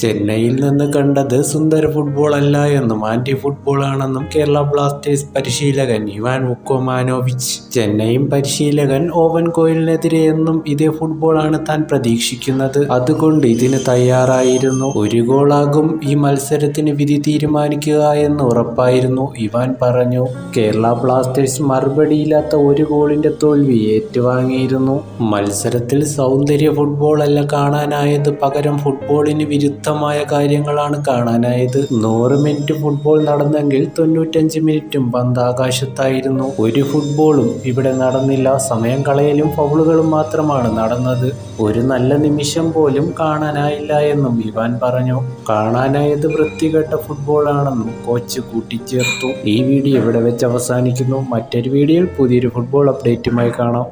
ചെന്നൈയിൽ നിന്ന് കണ്ടത് സുന്ദര ഫുട്ബോൾ അല്ല എന്നും ആന്റി ഫുട്ബോൾ ആണെന്നും കേരള ബ്ലാസ്റ്റേഴ്സ് പരിശീലകൻ ഇവാൻ ഉക്കോമാനോവിച്ച് ചെന്നൈയും പരിശീലകൻ ഓവൻ കോയിലിനെതിരെ എന്നും ഇതേ ഫുട്ബോളാണ് താൻ പ്രതീക്ഷിക്കുന്നത്. അതുകൊണ്ട് ഇതിന് തയ്യാറായിരുന്നു. ഒരു ഗോളാകും ഈ മത്സരത്തിന് വിധി തീരുമാനിക്കുക എന്ന് ഉറപ്പായിരുന്നു ഇവാൻ പറഞ്ഞു. കേരള ബ്ലാസ്റ്റേഴ്സ് മറുപടിയില്ലാത്ത ഒരു ഗോളിന്റെ തോൽവി ഏറ്റുവാങ്ങിയിരുന്നു. മത്സരത്തിൽ സൗന്ദര്യ ഫുട്ബോൾ അല്ല കാണാനായത് പകരം ഫുട്ബോളിന് വിരുദ്ധമായ കാര്യങ്ങളാണ് കാണാനായത്. നൂറ് മിനിറ്റ് ഫുട്ബോൾ നടന്നെങ്കിൽ തൊണ്ണൂറ്റഞ്ച് മിനിറ്റും പന്ത് ആകാശത്തായിരുന്നു ഒരു ഫുട്ബോളും ഇവിടെ നടന്നില്ല. സമയം കളയലും ഫൗളുകളും മാത്രമാണ് നടന്നത്. ഒരു നല്ല നിമിഷം പോലും കാണാനായില്ല എന്നും ഇവാൻ പറഞ്ഞു. കാണാനായത് വൃത്തികെട്ട ഫുട്ബോളാണെന്നും കോച്ച് കൂട്ടിച്ചേർത്തു. ഈ വീഡിയോ ഇവിടെ വെച്ച് അവസാനിക്കുന്നു. മറ്റൊരു വീഡിയോയിൽ പുതിയൊരു ഫുട്ബോൾ അപ്ഡേറ്റുമായി കാണാം.